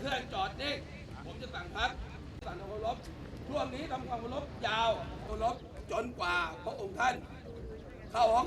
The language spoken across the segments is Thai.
เครื่องจอดนิ่งผมจะสั่งพักสั่งทำความเคารพช่วงนี้ทำความเคารพยาวเคารบจนกว่าพระองค์ท่าน เข้าห้อง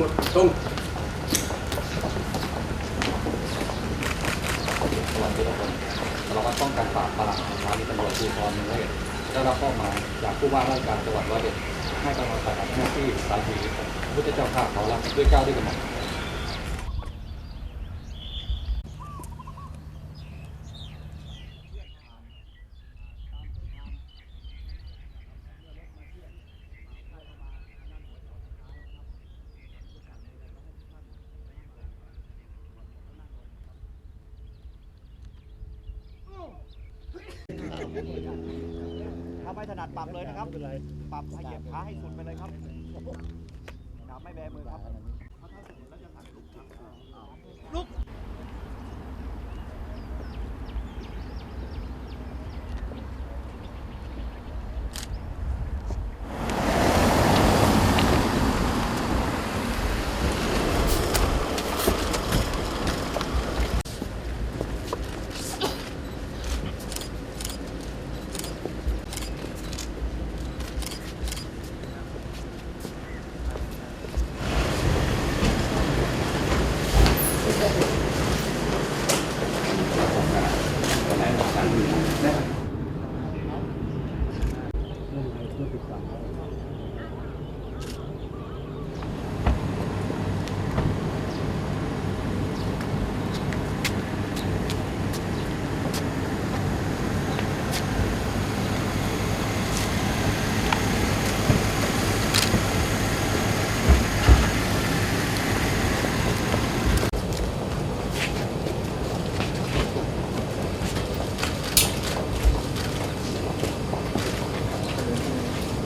หมดตรงสวัสดีทุกคนเราก็ต้องการปราบปรามสถานีตำรวจภูธรเมืองร้อยเอ็ดได้รับมอบหมายจากผู้ว่าราชการจังหวัดร้อยเอ็ดให้กำลังปฏิบัติหน้าที่สายสีพระพุทธเจ้าข้าเขารับด้วยเจ้าด้วยกระหม่อม ถ้าไม่ถนัดปรับเลยนะครับ ปรับให้เหยียบขาให้สุดไปเลยครับครับไม่แบมือครับลุก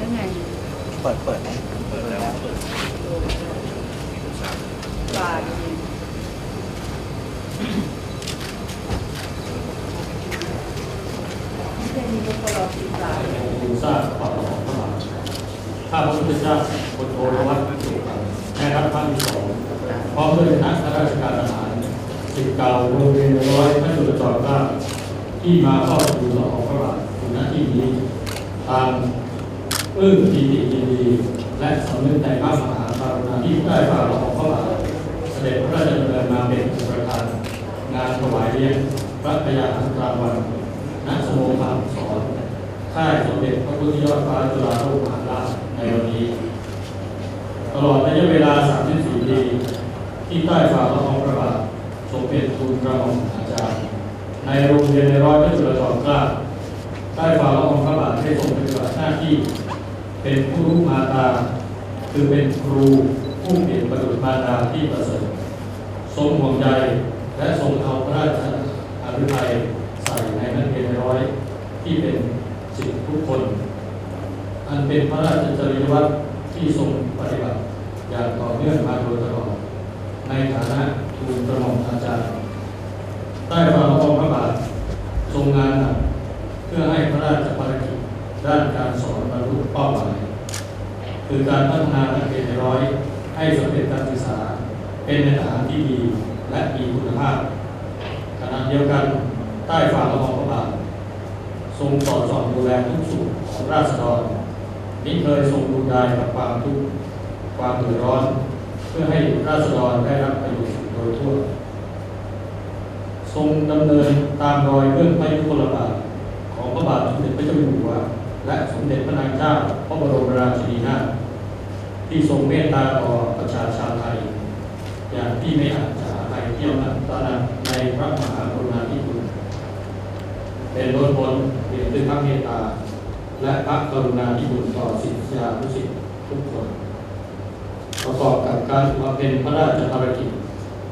ยังไง เปิดเปิดเปิดแล้วปลาไม่ใช่มีคนรอติดตามทูลทราบความของพระบาทข้าพระพุทธเจ้าบนโทรวัตแม่ทัพภาคที่สองพร้อมด้วยคณะข้าราชการทหารสิบเก่าโรงเรียนร้อยพระจุลจอมเกล้าที่มาเข้าทูลลอองพระบาทถึงหน้าที่นี้ตาม ปลื้มปีติยินดีและสำนึกในพระมหากรุณาที่ได้ฝ่าละองพระบาทเสด็จพระราชดำเนินมาเป็นประธานงานถวายเลี้ยงพระพยาหันตราวันณสโมสรสอนค่ายสมเด็จพระพุทธยอดฟ้าจุฬาโลกมหาราชในวันนี้ ตลอดระยะเวลา 34 ปี ที่ใต้ฝ่าละองพระบาทสมเด็จทุนกระหม่อมอาจารย์ ในโรงเรียนในร้อยพระจุลจอมเกล้าใต้ฝ่าละอองพระบาทได้ทรงปฏิบัติหน้าที่ เป็นผู้รู้มาตา คือเป็นครูผู้เปลี่ยนประดุจมารดาที่ประเสริฐทรงห่วงใยและทรงเอาพระราชอาภิไทยใส่ในนักเรียนร้อยที่เป็นสิทธิทุกคน อันเป็นพระราชจริยวัตรที่ทรงปฏิบัติอย่างต่อเนื่องมาโดยตลอด ในฐานะทูลกระหม่อมอาจารย์ ใต้ฝ่าละอองพระบาททรงงานหนักเพื่อให้พระราชภารกิจด้านการสอนบรรลุเป้าหมาย คือการพัฒนานักเรียนในร้อยให้สำเร็จการศึกษา เป็นในทหารที่ดีและมีคุณภาพขณะเดียวกันใต้ฝ่าละอองพระบาททรงสอดส่องดูแลทุกสุขของราษฎรมิเคยทรงดูดายกับความทุกข์ความเดือดร้อน เพื่อให้ราษฎรได้รับประโยชน์โดยทั่ว ทรงดำเนินตามรอยเรื่องพระยุคลบาทของพระบาทสมเด็จพระเจ้าอยู่หัว และสมเด็จพระนางเจ้าพระบรมราชินีนาถที่ทรงเมตตาต่อประชาชาไทย อย่างที่ไม่อาจจะหาใครเที่ยมตระหนักในพระมหากรุณาธิคุณเป็นล้นพ้นเปลี่ยนด้วยพระเมตตา และพระกรุณาธิคุณต่อศิษยานุศิษย์ทุกคนประกอบกับการบำเพ็ญพระราชภารกิจ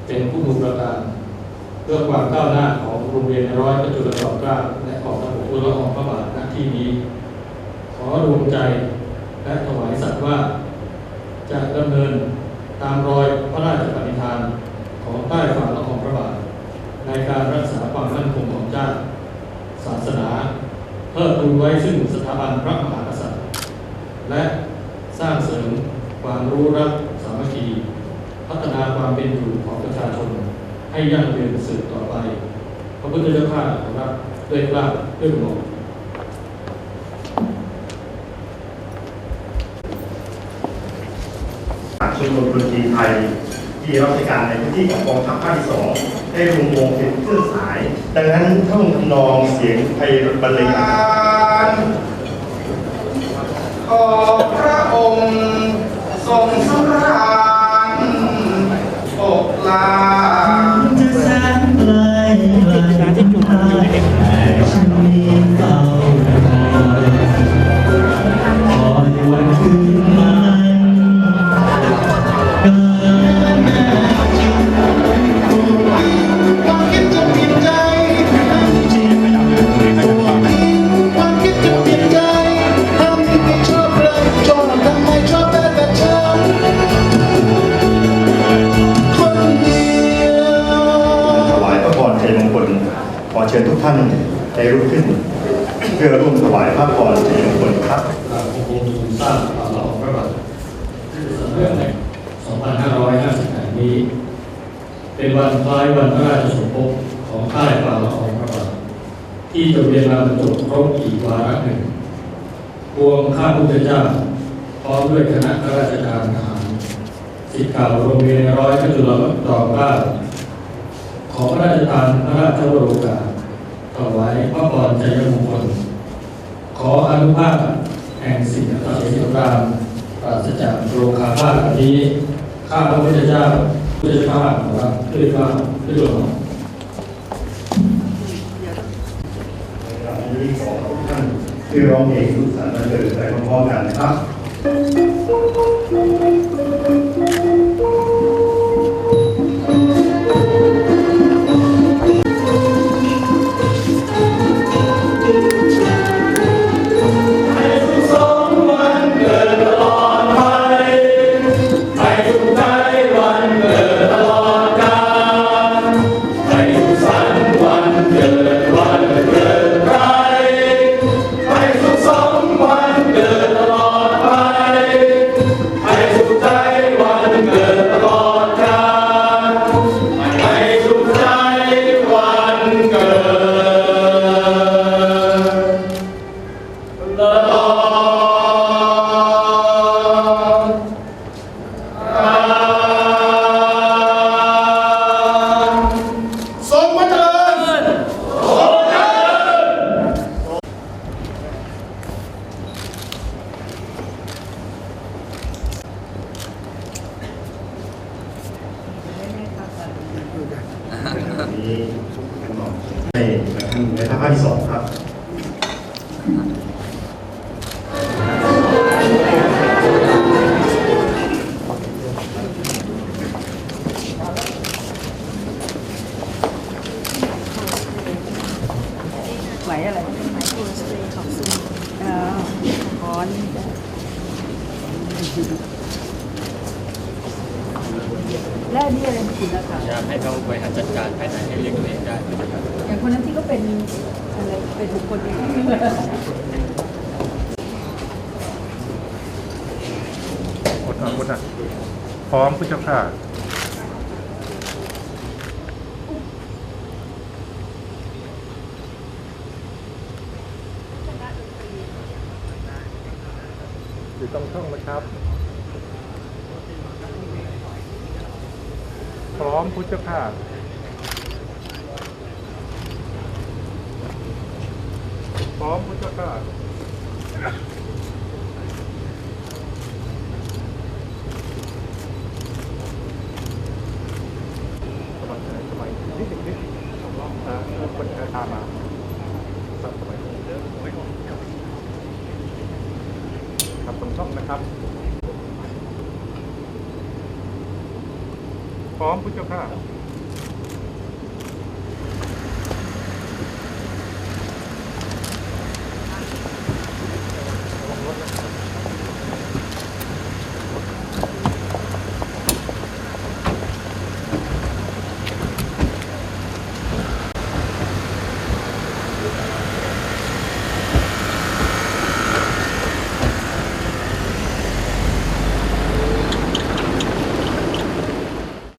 เป็นผู้มูลประการเพื่อความก้าวหน้าของโรงเรียนร้อยพระจุลจอมเกล้าและของพระบรมละอองพระบาทณที่นี้ อรวมใจ และถวายสัตย์ว่า จะดำเนินตามรอยพระราชปณิธานของใต้ฝ่าละอองพระบาท ในการรักษาความมั่นคงของชาติศาสนาเพิ่มพูนไว้ซึ่งสถาบันพระมหากษัตริย์ และสร้างเสริมความรู้รักสามัคคี พัฒนาความเป็นอยู่ของประชาชน ให้ยั่งยืนสืบต่อไป พระพุทธเจ้าข้าขอรับด้วยกล้าด้วยหมอ ชมรมดนตรีไทยที่รับราชการในพื้นที่ของกองทัพภาคที่สองได้รวมวงเป็นเครื่องสาย ดังนั้นท่องทำนองเสียงไทยบรรเลงกันขอพระองค์ทรงสำราญอกลา เป็นวันคล้ายวันพระราชสมภพของค่ายฝ่าละอองพระบาทที่จะเรียนมาบรรจบครบอีกวาระหนึ่งพวงข้าพุทธเจ้าพร้อมด้วยคณะข้าราชการทหารศิษย์เก่าโรงเรียนร้อยพระจุลจอมเกล้าขอพระราชทานพระราชวโรกาสถวายพระพรชัยมงคล ขออนุภาพแห่งสิ่งศักดิ์สิทธิ์สงครามปราศจากโรคาพาธอันนี้ ข้าพระพุทธเจ้า พุทธเจ้าของเราด้วยว่าด้วยตัวของวันนี้ขอทุกท่านที่ร้องเพลงสุขสันต์วันเกิดไปพร้อมๆกันนะครับ ข และอันนี่อะไรคุณนะคะอยากให้เขาบริหารจัดการภายในให้เลี้ยงตัวเองได้นะครับอย่างคนนั้นที่ก็เป็นอะไรเป็นบุคคลเองกดอะกดอะพร้อมพุทธเจ้าค่ะอยู่ตรงช่องนะครับ พร้อมพุทธเจ้าค่ะพร้อมพุทธเจ้าค่ะสมัยสมัยนิดหนึ่งนิดอ่าคนตามมาสับสมัยครับตรงช่องนะครับ พร้อมพุทธเจ้าค่ะ